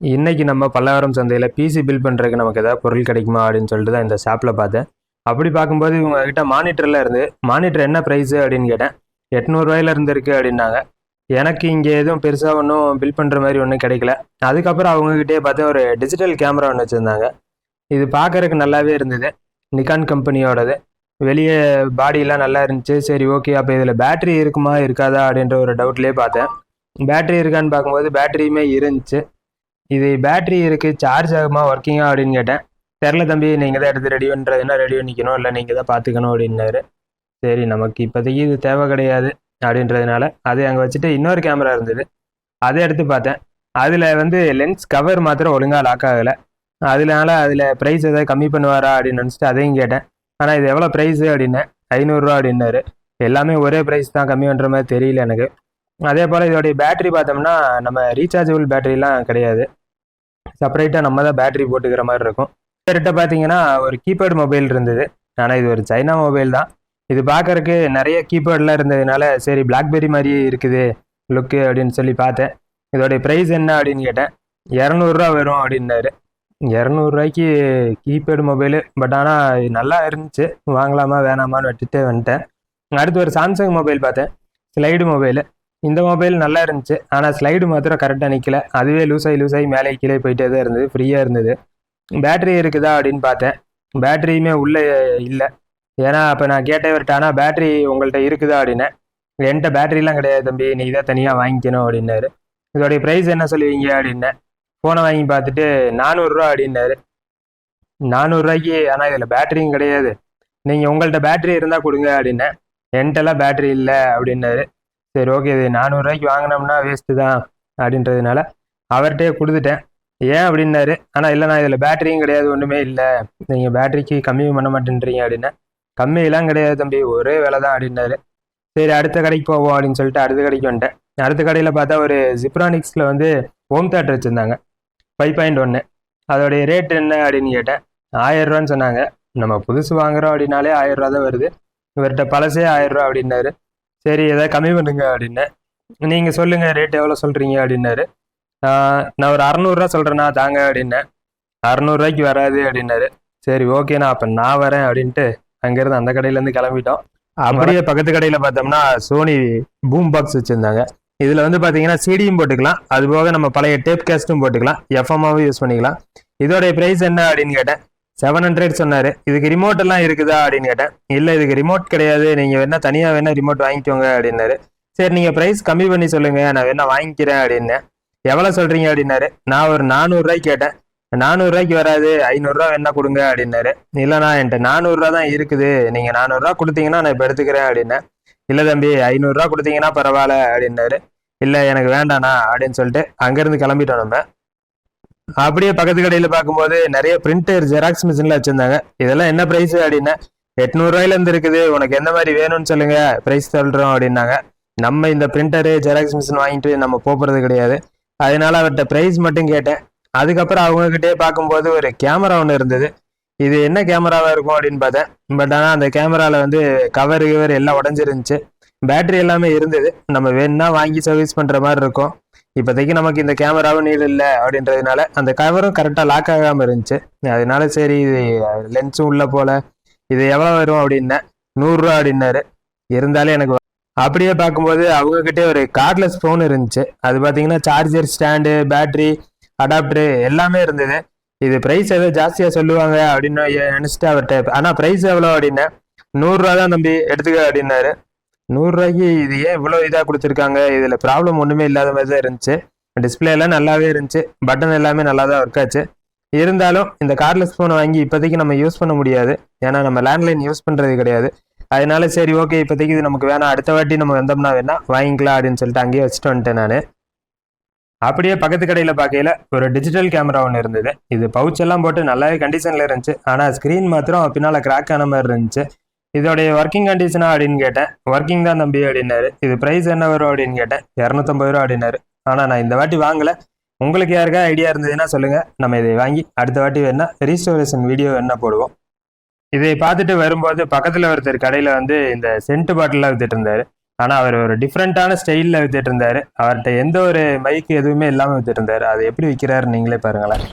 இன்னைக்கு நம்ம பல்லாவரம் சந்தையில் பிசி பில் பண்ணுறதுக்கு நமக்கு ஏதாவது பொருள் கிடைக்குமா அப்படின்னு சொல்லிட்டு தான் இந்த ஷாப்பில் பார்த்தேன். அப்படி பார்க்கும்போது இவங்க கிட்ட மானிட்டரில் இருந்து மானிட்டர் என்ன ப்ரைஸு அப்படின்னு கேட்டேன். எட்நூறுவாயில இருந்துருக்கு அப்படின்னாங்க. எனக்கு இங்கே எதுவும் பெருசாக ஒன்றும் பில் பண்ணுற மாதிரி ஒன்றும் கிடைக்கல. அதுக்கப்புறம் அவங்கக்கிட்டே பார்த்தா ஒரு டிஜிட்டல் கேமரா ஒன்று வச்சுருந்தாங்க. இது பார்க்குறதுக்கு நல்லாவே இருந்தது. நிக்கான் கம்பெனியோடது வெளியே பாடியெல்லாம் நல்லா இருந்துச்சு. சரி ஓகே அப்போ இதில் பேட்டரி இருக்குமா இருக்காதா அப்படின்ற ஒரு டவுட்லேயே பார்த்தேன். பேட்டரி இருக்கான்னு பார்க்கும்போது பேட்டரியுமே இருந்துச்சு. இது பேட்டரி இருக்குது சார்ஜ் ஆகுமா ஒர்க்கிங்கா அப்படின்னு கேட்டேன். தெரில தம்பி நீங்கள் தான் எடுத்து ரெடி பண்ணுறதுனா ரெடி பண்ணிக்கணும் இல்லை நீங்கள் தான் பார்த்துக்கணும் அப்படின்னாரு. சரி நமக்கு இப்போதைக்கு இது தேவை கிடையாது அப்படின்றதுனால அதை அங்கே வச்சுட்டு இன்னொரு கேமரா இருந்தது. அதை எடுத்து பார்த்தேன். அதில் வந்து லென்ஸ் கவர் மாத்திரம் ஒழுங்காக லாக் ஆகலை. அதனால அதில் ப்ரைஸ் ஏதாவது கம்மி பண்ணுவாரா அப்படின்னு நினச்சிட்டு அதையும் கேட்டேன். ஆனால் இது எவ்வளோ ப்ரைஸு அப்படின்னேன் ஐநூறுரூவா அப்படின்னாரு. எல்லாமே ஒரே ப்ரைஸ் தான் கம்மி பண்ணுற மாதிரி தெரியல எனக்கு. அதே போல் இதோடைய பேட்டரி பார்த்தோம்னா நம்ம ரீசார்ஜபிள் பேட்டரிலாம் கிடையாது. செப்பரேட்டாக நம்ம தான் பேட்டரி போட்டுக்கிற மாதிரி இருக்கும். கிட்ட பார்த்தீங்கன்னா ஒரு கீபேட் மொபைல் இருந்தது. ஆனால் இது ஒரு சைனா மொபைல் தான். இது பார்க்கறக்கு நிறைய கீபேட்லாம் இருந்ததுனால சரி பிளாக்பெரி மாதிரியே இருக்குது லுக்கு அப்படின்னு சொல்லி பார்த்தேன். இதோடைய ப்ரைஸ் என்ன அப்படின்னு கேட்டேன். இரநூறுவா வரும் அப்படின்னாரு. இரநூறுவாய்க்கு கீபேடு மொபைலு பட் ஆனால் நல்லா இருந்துச்சு. வாங்கலாமா வேணாமான்னு விட்டுட்டு வந்துட்டேன். அடுத்து ஒரு சாம்சங் மொபைல் பார்த்தேன். ஸ்லைடு மொபைலு இந்த மொபைல் நல்லா இருந்துச்சு. ஆனால் ஸ்லைடு மாத்திரம் கரெக்டாக நிற்கல அதுவே லூஸ் ஆகி லூஸ் ஆகி மேலே கீழே போயிட்டே தான் இருந்தது. ஃப்ரீயாக இருந்தது. பேட்டரி இருக்குதா அப்படின்னு பார்த்தேன். பேட்டரியுமே உள்ளே இல்லை. ஏன்னா அப்போ நான் கேட்டே வரட்ட ஆனால் பேட்டரி உங்கள்கிட்ட இருக்குதா அப்படின்னேன் என்கிட்ட பேட்டரிலாம் கிடையாது தம்பி. நீ தான் தனியாக வாங்கிக்கணும் அப்படின்னாரு. இதோடைய ப்ரைஸ் என்ன சொல்லுவீங்க அப்படின்னேன் ஃபோனை வாங்கி பார்த்துட்டு நானூறுரூவா அப்படின்னாரு. நானூறுரூவாய்க்கு ஆனால் இதில் பேட்டரியும் கிடையாது. நீங்கள் உங்கள்கிட்ட பேட்டரி இருந்தால் கொடுங்க அப்படின்னேன் என்கிட்டலாம் பேட்டரி இல்லை அப்படின்னாரு. சரி ஓகே இது நானூறுரூவாய்க்கு வாங்கினோம்னா வேஸ்ட்டு தான் அப்படின்றதுனால அவர்கிட்டயே கொடுத்துட்டேன். ஏன் அப்படின்னாரு ஆனால் இல்லை நான் இதில் பேட்டரியும் கிடையாது ஒன்றுமே இல்லை. நீங்கள் பேட்டரிக்கு கம்மியும் பண்ண மாட்டேன்றீங்க அப்படின்னா கம்மியெல்லாம் கிடையாது தம்பி ஒரே வேலை தான் அப்படின்னாரு. சரி அடுத்த கடைக்கு போவோம் அப்படின்னு சொல்லிட்டு அடுத்த கடைக்கு வந்துட்டேன். அடுத்த கடையில் பார்த்தா ஒரு ஜிப்ரானிக்ஸில் வந்து ஹோம் தேட்டர் வச்சுருந்தாங்க. ஃபைவ் பாயிண்ட் ஒன்று அதோடைய ரேட் என்ன அப்படின்னு கேட்டேன். ஆயிரரூவான்னு சொன்னாங்க. நம்ம புதுசு வாங்குறோம் அப்படின்னாலே ஆயிரரூவா தான் வருது. இவர்கிட்ட பழசே ஆயிரரூவா அப்படின்னாரு. சரி எதாவது கம்மி பண்ணுங்க அப்படின்னேன் நீங்கள் சொல்லுங்கள் ரேட் எவ்வளோ சொல்கிறீங்க அப்படின்னாரு. நான் ஒரு அறநூறுரூவா சொல்கிறேண்ணா தாங்க அப்படின்னேன் அறநூறுரூவாய்க்கு வராது அப்படின்னாரு. சரி ஓகேண்ணா அப்போ நான் வரேன் அப்படின்ட்டு அங்கேருந்து அந்த கடையிலேருந்து கிளம்பிட்டோம். அப்படியே பக்கத்து கடையில் பார்த்தோம்னா சோனி பூம் பாக்ஸ் வச்சுருந்தாங்க. இதில் வந்து பார்த்தீங்கன்னா சிடியும் போட்டுக்கலாம். அது போக நம்ம பழைய டேப் கேஸ்ட்டும் போட்டுக்கலாம். எஃப்எம்மாவும் யூஸ் பண்ணிக்கலாம். இதோடைய ப்ரைஸ் என்ன அப்படின்னு கேட்டேன். செவன் ஹண்ட்ரட் சொன்னார். இதுக்கு ரிமோட் எல்லாம் இருக்குதா அப்படின்னு கேட்டேன். இல்லை இதுக்கு ரிமோட் கிடையாது. நீங்கள் வேணா தனியாக வேணா ரிமோட் வாங்கிக்கோங்க அப்படின்னாரு. சரி நீங்கள் ப்ரைஸ் கம்மி பண்ணி சொல்லுங்க. நான் வேணா வாங்கிக்கிறேன் அப்படின்னேன். எவ்வளோ சொல்கிறீங்க அப்படின்னாரு. நான் ஒரு நானூறுரூவாய்க்கு கேட்டேன். நானூறுரூவாய்க்கு வராது. ஐநூறுரூவா வேணா கொடுங்க அப்படின்னாரு. இல்லைண்ணா என்கிட்ட நானூறுரூவா தான் இருக்குது. நீங்கள் நானூறுரூவா கொடுத்தீங்கன்னா நான் இப்போ எடுத்துக்கிறேன் அப்படின்னேன். இல்லை தம்பி ஐநூறுரூவா கொடுத்தீங்கன்னா பரவாயில்ல அப்படின்னாரு. இல்லை எனக்கு வேண்டாண்ணா அப்படின்னு சொல்லிட்டு அங்கேருந்து கிளம்பிட்டோம் நம்ம. அப்படியே பக்கத்து கடையில் பார்க்கும்போது நிறைய பிரிண்டர் ஜெராக்ஸ் மிஷின்ல வச்சிருந்தாங்க. இதெல்லாம் என்ன பிரைஸ் அப்படின்னா எட்நூறுவாயில இருந்து இருக்குது. உனக்கு எந்த மாதிரி வேணும்னு சொல்லுங்க ப்ரைஸ் சொல்றோம் அப்படின்னாங்க. நம்ம இந்த பிரிண்டரு ஜெராக்ஸ் மிஷின் வாங்கிட்டு நம்ம போகிறது கிடையாது. அதனால அவர்கிட்ட ப்ரைஸ் மட்டும் கேட்டேன். அதுக்கப்புறம் அவங்க கிட்டே பார்க்கும்போது ஒரு கேமரா ஒன்று இருந்தது. இது என்ன கேமராவா இருக்கும் அப்படின்னு பார்த்தேன். பட் ஆனால் அந்த கேமரால வந்து கவர் கிவர் எல்லாம் உடஞ்சிருந்துச்சு. பேட்டரி எல்லாமே இருந்தது. நம்ம வேணும்னா வாங்கி சர்வீஸ் பண்ணுற மாதிரி இருக்கும். இப்போதைக்கு நமக்கு இந்த கேமராவும் நீடு இல்லை அப்படின்றதுனால அந்த கவரும் கரெக்டாக லாக் ஆகாமல் இருந்துச்சு. அதனால சரி இது லென்ஸும் உள்ளே போல. இது எவ்வளோ வரும் அப்படின்னேன் நூறுரூவா அப்படின்னாரு. இருந்தாலும் எனக்கு அப்படியே பார்க்கும்போது அவங்கக்கிட்டே ஒரு கார்ட்லெஸ் ஃபோன் இருந்துச்சு. அது பார்த்தீங்கன்னா சார்ஜர் ஸ்டாண்டு பேட்டரி அடாப்டரு எல்லாமே இருந்தது. இது ப்ரைஸ் ஏதோ ஜாஸ்தியாக சொல்லுவாங்க அப்படின்னு நினச்சிட்டு அவர்கிட்ட ஆனால் ப்ரைஸ் எவ்வளோ அப்படின்னேன் நூறுரூவா தான் தம்பி எடுத்துக்க அப்படின்னாரு. நூறுரூவாய்க்கு இது ஏன் இவ்வளோ இதாக கொடுத்துருக்காங்க? இதில் ப்ராப்ளம் ஒன்றுமே இல்லாத மாதிரி தான் இருந்துச்சு. டிஸ்பிளே எல்லாம் நல்லாவே இருந்துச்சு. பட்டன் எல்லாமே நல்லா தான் ஒர்க் ஆச்சு. இருந்தாலும் இந்த கார்லெஸ் ஃபோனை வாங்கி இப்போதைக்கு நம்ம யூஸ் பண்ண முடியாது. ஏன்னா நம்ம லேண்ட்லைன் யூஸ் பண்ணுறது கிடையாது. அதனால சரி ஓகே இப்போதைக்கு இது நமக்கு வேணாம். அடுத்த வாட்டி நம்ம வந்தோம்னா வேணா வாங்கிக்கலாம் அப்படின்னு சொல்லிட்டு அங்கேயே வச்சுட்டு வந்துட்டேன் நான். அப்படியே பக்கத்து கடையில் பார்க்கையில ஒரு டிஜிட்டல் கேமரா ஒன்று இருந்தது. இது பவுச்செல்லாம் போட்டு நல்லாவே கண்டிஷனில் இருந்துச்சு. ஆனால் ஸ்க்ரீன் மாத்திரம் பின்னால் கிராக் ஆன மாதிரி இருந்துச்சு. இதோடைய ஒர்க்கிங் கண்டிஷனா அப்படின்னு கேட்டேன். ஒர்க்கிங் தான் தம்பி அப்படின்னாரு. இது ப்ரைஸ் என்ன வரும் அப்படின்னு கேட்டேன். இரநூத்தம்பது ரூபா அப்படின்னாரு. ஆனால் நான் இந்த வாட்டி வாங்கலை. உங்களுக்கு யாருக்கா ஐடியா இருந்ததுன்னா சொல்லுங்கள் நம்ம இதை வாங்கி அடுத்த வாட்டி வேணா ரீஸ்டோரேஷன் வீடியோ என்ன போடுவோம். இதை பார்த்துட்டு வரும்போது பக்கத்தில் ஒருத்தர் கடையில் வந்து இந்த சென்ட் பாட்டிலாம் வித்துட்டு இருந்தாரு. ஆனால் அவர் ஒரு டிஃப்ரெண்ட்டான ஸ்டைலில் வித்துட்டு இருந்தாரு. அவர்கிட்ட எந்த ஒரு மைக் எதுவுமே இல்லாமல் வித்துட்டு இருந்தாரு. அதை எப்படி விற்கிறாரு நீங்களே பாருங்களேன்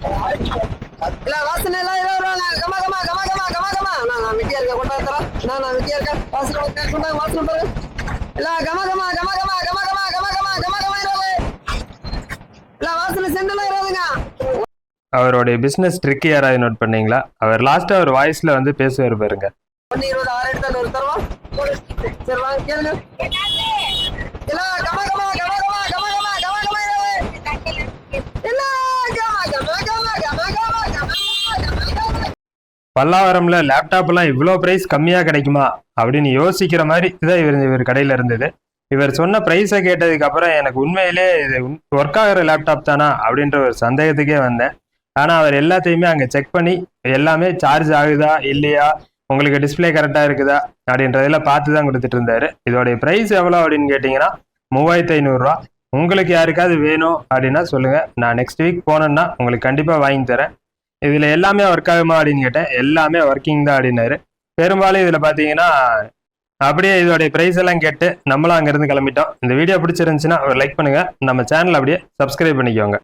இல்ல வாசனை எல்லாம் இருபது ரூபா கமா கமா கமா கமா கமா கமா நான் நான் வெட்டியா இருக்கேன் கொண்டா தரேன் நான் நான் வெட்டியா இருக்கேன் வாசனை பாருங்க இல்ல கமா கமா கமா கமா கமா கமா கமா கமா கமா கமா இருபது இல்ல செண்டெல்லாம் இருபதுங்க அவருடைய பிஸ்னஸ் ட்ரிக் யாராவது நோட் பண்ணீங்களா அவர் லாஸ்ட்டாக ஒரு வாய்ஸில் வந்து பேசுவார் பாருங்க ஒன்னு இருபது ஆறு எடுத்து ஒரு தருவா சரி வாங்க கேளுங்க இல்ல கமா கமா கமா கமா இருபது இல்ல கமா கமா கமா கமா கமா கமா கமா பல்லாவரம்ல லேப்டாப்லாம் இவ்வளோ ப்ரைஸ் கம்மியாக கிடைக்குமா அப்படின்னு யோசிக்கிற மாதிரி தான் இவர் இவர் கடையில் இருந்தது. இவர் சொன்ன ப்ரைஸை கேட்டதுக்கு அப்புறம் எனக்கு உண்மையிலே இது ஒர்க் ஆகிற லேப்டாப் தானா அப்படின்ற ஒரு சந்தேகத்துக்கே வந்தேன். ஆனால் அவர் எல்லாத்தையுமே அங்கே செக் பண்ணி எல்லாமே சார்ஜ் ஆகுதா இல்லையா உங்களுக்கு டிஸ்பிளே கரெக்டாக இருக்குதா அப்படின்றதெல்லாம் பார்த்து தான் கொடுத்துட்டு இருந்தாரு. இதோடைய ப்ரைஸ் எவ்வளோ அப்படின்னு கேட்டிங்கன்னா மூவாயிரத்து ஐநூறுரூவா உங்களுக்கு யாருக்காவது வேணும் அப்படின்னா சொல்லுங்கள் நான் நெக்ஸ்ட் வீக் போனேன்னா உங்களுக்கு கண்டிப்பாக வாங்கி தரேன். இதில் எல்லாமே ஒர்க் ஆகுமா அப்படின்னு கேட்டேன் எல்லாமே ஒர்க்கிங் தான் அப்படின்னாரு. பெரும்பாலும் இதில் பார்த்தீங்கன்னா அப்படியே இதோடைய ப்ரைஸ் எல்லாம் கேட்டு நம்மளும் அங்கேருந்து கிளம்பிட்டோம். இந்த வீடியோ பிடிச்சிருந்துச்சுன்னா ஒரு லைக் பண்ணுங்கள் நம்ம சேனல் அப்படியே சப்ஸ்கிரைப் பண்ணிக்கோங்க.